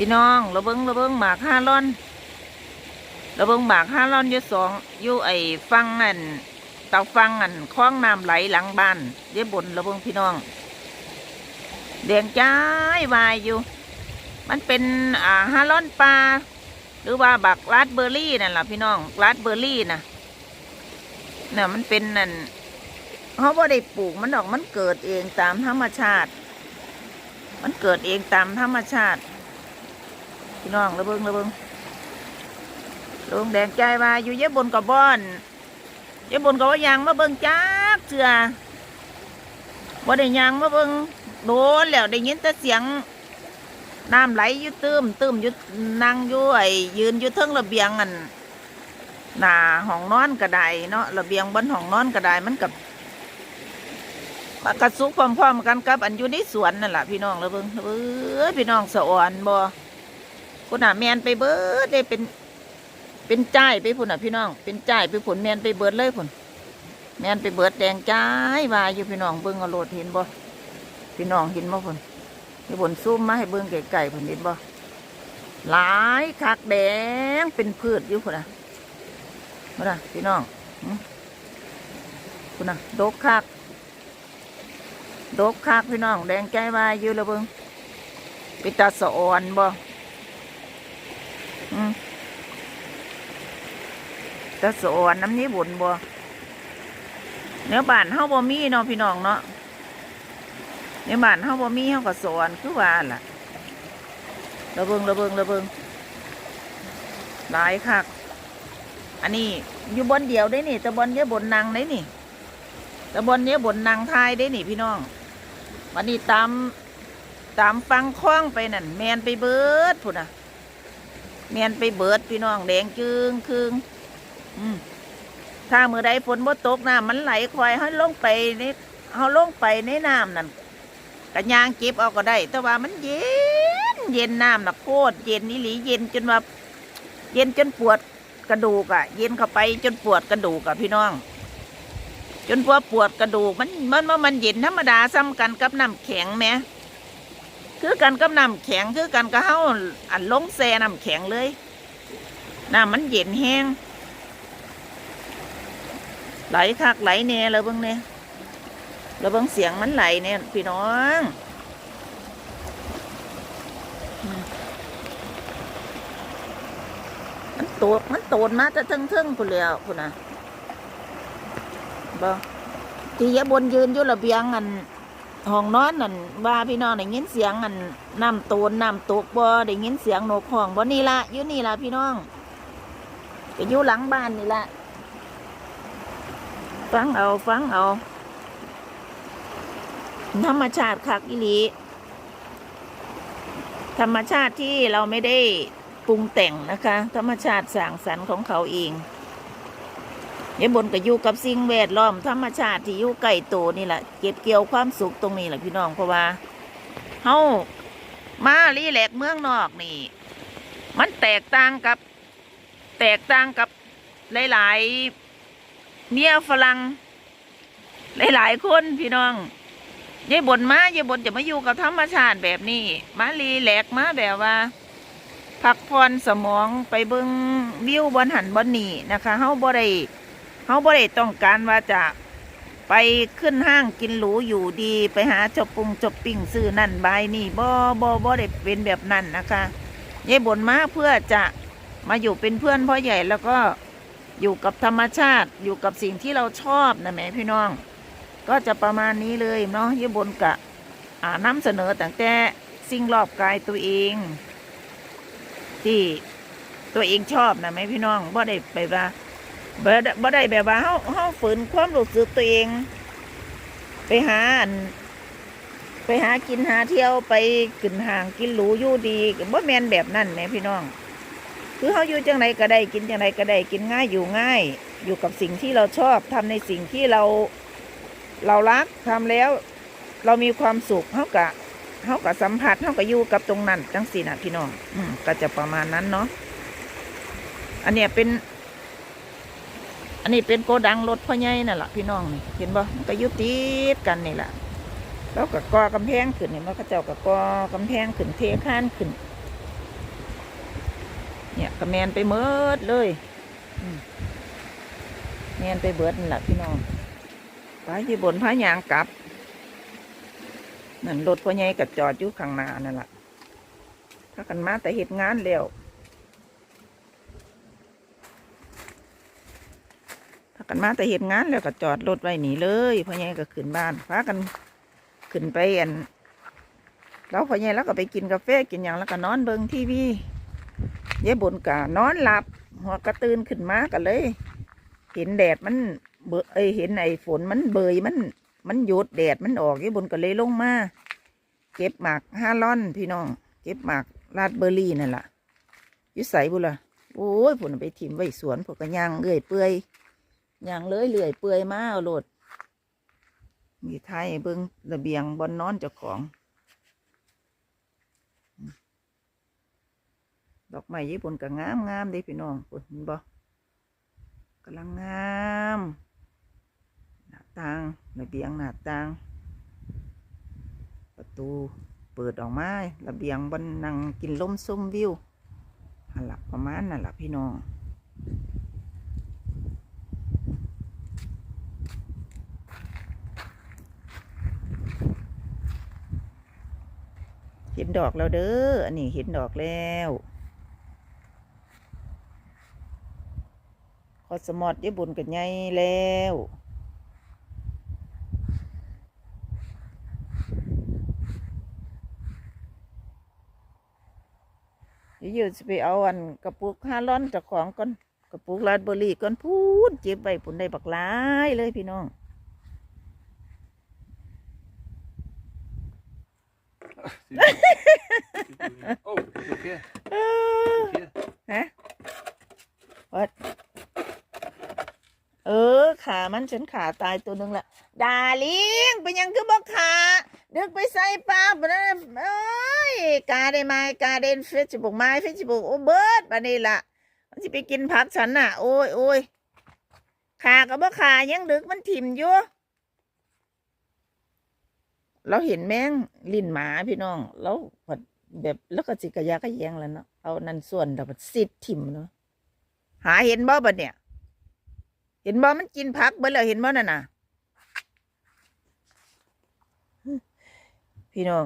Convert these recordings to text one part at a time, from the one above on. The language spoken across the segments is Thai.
พี่น้องเระเบิงเระเบิงหมากห้าร่อนเระเบิงหมากห้าร่อนอยู่สองอยู่ไอ้ฟังอันเตาฟังอันคล้องน้ำไหลหลังบ้านเดี๋ยวบนระเบิงพี่น้องแดงจ้ายวายอยู่ มันเป็นอ่าห้าร่อนปลาหรือว่าบักราดเบอร์รี่นั่นแหละพี่น้องราดเบอร์รี่นะเนี่ยมันเป็นนั่นเขาบ่ได้ปลูกมันดอกมันเกิดเองตามธรรมชาติ มันเกิดเองตามธรรมชาติ พี่น้องระเบิงระเบิงลงแดงใจว่าอยู่เย็บบนกับบอนเย็บบนกับว่ายางมาเบิงจักเจือบ่ได้ยางมาเบิงโดนแล้วได้ยินแต่เสียงน้ำไหลอยู่ตื้มตื้มอยู่นั่งอยู่ไอยืนอยู่เทิงระเบียงอันหน้าห้องนอนก็ไดเนาะระเบียงบนห้องนอนก็ไดมันกับกระซุกพร้อมๆกันกับ อันอยู่ในสวนนั่นแหละพี่น้องระเบิงระเบิงพี่น้องสะอ่อนบ่ พุ่นน่ะแมนไปเบิดได้เป็น เป็นจ่ายไปพุ่นน่ะพี่น้อง เป็นจ่ายไปผลแมนไปเบิดเลยพุ่นแมนไปเบิดแดงจ่ายวายอยู่พี่น้องเบิ้งเอาโลดเห็นบ่พี่น้องเห็นบ่พุ่นพี่ผลซูมมาให้เบิ้งไก่ๆพุ่นเห็นบ่หลายคักแดงเป็นพืชอยู่พุ่นน่ะพุ่นน่ะพี่น้องพุ่นน่ะดกคักดกคักพี่น้อง แดงใจวายอยู่ละเบิ้งปิตาสะอ่อนบ่ ตะสวนน้ำนี้บุญบ่เนื้อบานเฮาบ่มีเนาะพี่น้องเนาะเนื้อบานเฮาบ่มีเฮาก็สวนคือว่าล่ะระเบิงระเบิงระเบิงหลายคักอันนี้อยู่บนเดียวได้นี่ตะบนเนี้ยบนนางได้นี่ตะบนเนี้ยบนนางทายได้นี่ พี่น้องวันนี้ตามตามฟังคล้องไปนั่นแมนไปเบิดพุ่นน่ะ เมียนไปเบิดพี่น้องแดงจึงคืงถ้ามือใดฝนบ่ตกน้ำมันไหลควายให้ลงไปในเขาลงไปในน้ำนั่นกระยางเก็บเอาก็ได้ แต่ว่ามันเย็น เย็นน้ำน่ะโคตรเย็นนี่หลีเย็นจนว่าเย็นจนปวดกระดูกอะ เย็นเข้าไปจนปวดกระดูกอะพี่น้อง จนพวปวดกระดูกมันมันมันมันเย็นธรรมดาซ้ำกันกับน้ำแข็งไหม คือกันกับน้ำแข็งคือกันกับเฮาอันลงแซ่น้ำแข็งเลยน้ำมันเย็นแห้งไหลคักไหลแน่เลยเบิ่งเนี่ยเราเบิ่งเสียงมันไหลเนี่ยพี่น้องมันโตดมันโตนมาจะทึ่งทึ่งๆพุ่นแล้วพุ่นนะบ่ที่ยะบนยืนอยู่ระเบียงอัน ห้องนอนนั่นว่าพี่น้องได้ยินเสียงอันน้ำโตนน้ำตกบ่ได้ยินเสียงนกห้องบ่นี่ละอยู่นี่ละพี่น้องก็อยู่หลังบ้านนี่ละฟังเอาฟังเอาธรรมชาติคักอีหลีธรรมชาติที่เราไม่ได้ปรุงแต่งนะคะ ธรรมชาติสร้างสรรค์ของเขาเอง ยายบนก็อยู่กับสิ่งแวดล้อมธรรมชาติที่อยู่ใกล้ตัวนี่แหละเก็บเกี่ยวความสุขตรงนี้แหละพี่น้องเพราะว่าเฮามาลีแหลกเมืองนอกนี่ มันแตกต่างกับ แตกต่างกับหลาย ๆเมียฝรั่งหลาย ๆ คนพี่น้องยายบนมายายบนจะมาอยู่กับธรรมชาติแบบนี้ มาลีแหลกมาแบบว่าพักผ่อนสมองไปเบิงวิวบนหันบนนี่นะคะเฮาบ่ได้ เฮาบ่ได้ต้องการว่าจะไปขึ้นห้างกินหรูอยู่ดีไปหาจบปุงจบปิ่งซื้อนั่นบนี่บ่บ่บ่ได้เป็นแบบนั้นนะคะยายบ่นมาเพื่อจะมาอยู่เป็นเพื่อนพ่อใหญ่แล้วก็อยู่กับธรรมชาติอยู่กับสิ่งที่เราชอบนะแม่พี่น้อง ก็จะประมาณนี้เลยเนาะยายบ่นกะอ่านำเสนอตั้งแต่สิ่งรอบกายตัวเอง ที่ตัวเองชอบนะไหมพี่น้องบ่ได้ไปว่า บ่ได้บ่ได้แบบว่าเฮาเฮาฝืนความรู้สึกตัวเอง ไปหาอันไปหากินหาเที่ยวไปขึ้นห่างกินหรูอยู่ดีบ่แมนแบบนั้นแหมพี่น้อง คือเฮาอยู่จังไดก็ได้กินจังไดก็ได้กินง่ายอยู่ง่าย อยู่กับสิ่งที่เราชอบทำในสิ่งที่เราเรารักทำแล้ว เรามีความสุขเฮากะเขาก็สัมผัสเขาก็อยู่กับตรงนั้นจังสีนะพี่น้อง อืมก็จะประมาณนั้นเนาะอันเนี้ยเป็น อันนี้เป็นโกดังรถพ่อใหญ่นั่นแหละพี่น้องนี่เห็นบ่มันก็ยุติดกันนี่แหละแล้วก็ก่อกำแพงขึ้นเห็นบ่เขาเจ้าก็ก่อกำแพงขึ้นเทข้านขึ้น เนี่ยก็แมนไปเมิดเลยแมนไปเบิดนั่นแหละพี่น้องไปที่บนพระยางกลับนั่นรถพ่อใหญ่กับจอดอยู่ข้างหน้านั่นแหละถ้ากันมาแต่เหตุงานแล้วถ้า กันมาแต่เหตุงานแล้วก็จอดรถไว้หนีเลยพ่อใหญ่ก็ขึ้นบ้านพากันขึ้นไปอันแล้วพ่อใหญ่แล้วก็ไปกินกาแฟกินอย่างแล้วก็นอนเบิงทีวียายบุญกะนอนหลับ หัวกระตื่นขึ้นมากันเลย เห็นแดดมันเบเอ้ยเห็นไอ้ฝนมันเบยมัน มันหยุดแดดมันออกยายบุญก็เลยลงมาเก็บหมากห้าล่อนพี่น้อง เก็บหมากราดเบอร์รี่นั่นแหละยุใส่บุล่ะโอ้ยผลไปถิ่มไว้สวนพวกระยางเลื่อยเปื่อย อย่างเลยเลื่อยเปื่อยมาเอาโลด มีไทยเบิ้งระเบียงบนนอนเจ้าของ ดอกไม้ญี่ปุ่นก็งามงามเด้พี่น้องปุ่นเห็นบ่กำลังงามหน้าต่างระเบียงหน้าต่าง ประตูเปิดออกมาระเบียงบนนั่งกินลมซุ่มวิวหันหลับประมาณนั่นแหละพี่น้อง ดอกแล้วเด้อ อันนี้เห็นดอกแล้วคอสมอดญี่ปุ่นกันไงแล้วเดี๋ยวอยู่จะไปเอาอันกระปุกห้าร้อนจากของก่อนกระปุกราดเบอรี่ก่อนพูนเจ็บไว้ปุ่นได้บักหลายเลยพี่น้อง oh, it's okay. เออ It's here. ฮะวัดเออ ขามันฉันขาตายตัวหนึ่งละดาลิงเป็นยังคือบอกขาดึกไปใส่ปลาบนะเอ้ยกาได้ไหมกาเดนเฟซบุ๊กไม้เฟซบุ๊กโอ้เบิร์ดบันนี้ละมันจะไปกินผักฉันน่ะ โอ้ยโอ้ยขากับบ่ขายังดึกมันถิ่มอยู่เราเห็นแมงลิ้นหมาพี่น้องแล้วแบบแล้วก็จิกระยากระแยงแล้วเนาะเอานั่นส่วนแบบสิดถิ่มเนาะหาเห็นบ่บัดเนี่ย เห็นบ่มันกินผักเบิ่แล้วเห็นบ่นั่นน่ะ พี่น้อง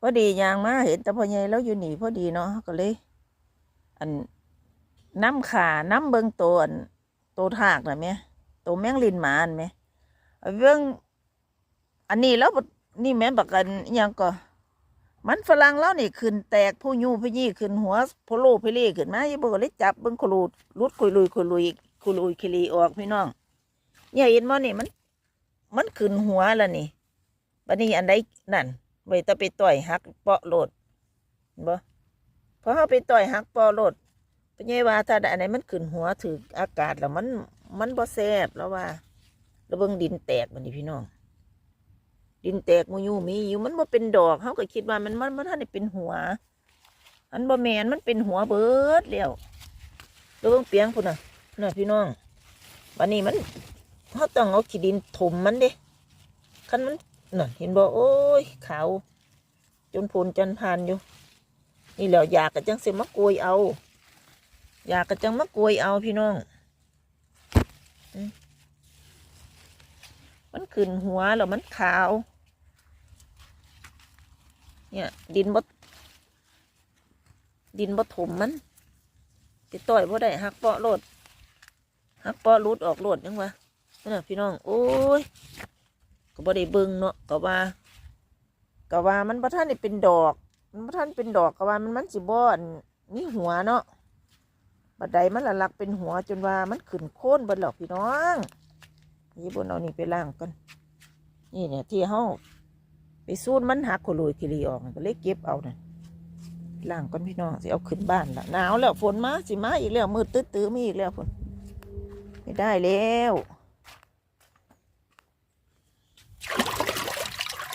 พอดียางมาเห็นแต่พ่อใหญ่แล้วอยู่หนีพอดีเนาะก็เลย อันน้ำขาน้ำเบิงตัวอันตัวถากน่ะแม่ตัวแมงลินหมาอันแม่เอาเบิ่งอันนี้แล้วบัดนี่แม่บักกันยังก็มันฝรั่งแล้วนี่ขึ้นแตกผู้ยูผู้ยี่ขึ้นหัวโพโลเพลีขึ้นมาอย่าบอกเลยจับเบิ่งขลูดรุดคุยลุยคุยลุย คุลุยคิลีออกพี่น้องเนี่ยเห็นบ่นี่มัน มันขึ้นหัวแล้วนี่บัดนี้อันใดนั่นไว้ตะไปต่อยหักเปาะโลดบ่พอเฮาไปต่อยหักเปาะโลดเป็นไงว่าถ้าอันไหนมันขึ้นหัวถืออากาศแล้วมัน มันบ่แซ่บแล้วว่าแล้วเบิงดินแตกบัดนี้พี่น้องดินแตกมูยูมีอยู่มันบ่เป็นดอกเขาก็คิดว่ามันมันมันท่านเป็นหัว อันบ่แมนมันเป็นหัวเบิดแล้วแล้วเบิงเปียงพุ่นน่ะ นน่ะพี่น้องวันนี้มันเขาต้องเอาขี้ดินถมมันเด้คันมันน่เห็นบ่โอ้ยขาวจนพูนจันพานอยู่ นี่แล้วอยากกะจังสิมะกรวยเอาอยากกะจังมะกรวยเอาพี่น้องมันขึ้นหัวแล้วมันขาว เนี่ย ดินบดดินบดถมมันติต่อยบ่ได้หักเปาะโลด หักปาะรุดออกโลดยังวะนั่นน่ะพี่น้อง โอ้ยก็บ่ได้เบิ่งเนาะก็ว่าก็ว่ามันบ่ทันได้เป็นดอก มันบ่ทันเป็นดอกก็ว่ามันมันสิบ่อนมีหัวเนาะบัดใดมันละลักเป็นหัวจนว่ามันขึ้นโค่นบิดหรอกพี่น้องนี่บนเอานี่ไปล่างกันนี่เนี่ยที่เฮาไปซูนมันหักโคลุยคิรีออกก็เลยเก็บเอาน่ะล่างก่อนพี่น้องสิเอาขึ้นบ้านละหนาวแล้วฝนมาสิมาอีกแล้วมืดตื้อๆมีอีกแล้วฝน ไม่ได้แล้ว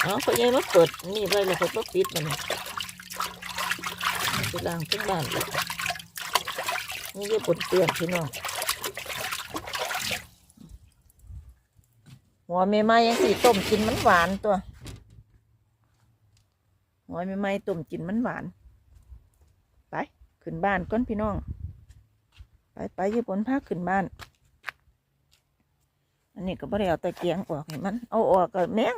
เอาพอยังมาเปิดนี่ไว้แล้วเขาก็ปิดมันไปล่างขึ้นบ้านนี่จะปวดเตียงพี่น้องหัวเมไมายังสีต้มกินมันหวานตัวหอยไม่ไม้ต้มกินมันหวาน ไป ขึ้นบ้านก้นพี่น้อง ไปไปญี่ปุ่นพาขึ้นบ้าน อันนี้ก็บ่ได้เอาตะเกียงออกให้มัน เอาออกก็แมง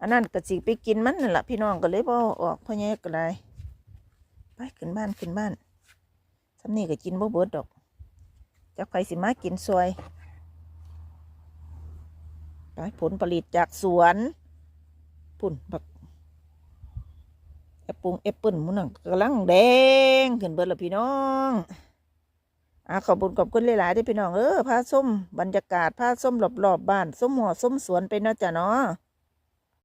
อันนั้นก็สิไปกินมันนั่นแหละพี่น้องก็เลยบ่อออกพ่อแย่ก็ได้ไปขึ้นบ้านขึ้นบ้านสำนี่ก็กินบ่เบิดดอกจักใครสิมากินซวยไปผลผลิตจากสวนปุ่นบักแอปปุงแอปเปิ้ลมันนั่งกำลังแดงขึ้นเบิดละพี่น้อง อ่าขอบุญขอบคุณหลายๆที่พี่น้องเออผ้าส้มบรรยากาศผ้าส้มรอบๆบบ้านส้มหัวส้มสวนไปเนาะจ้ะเนาะ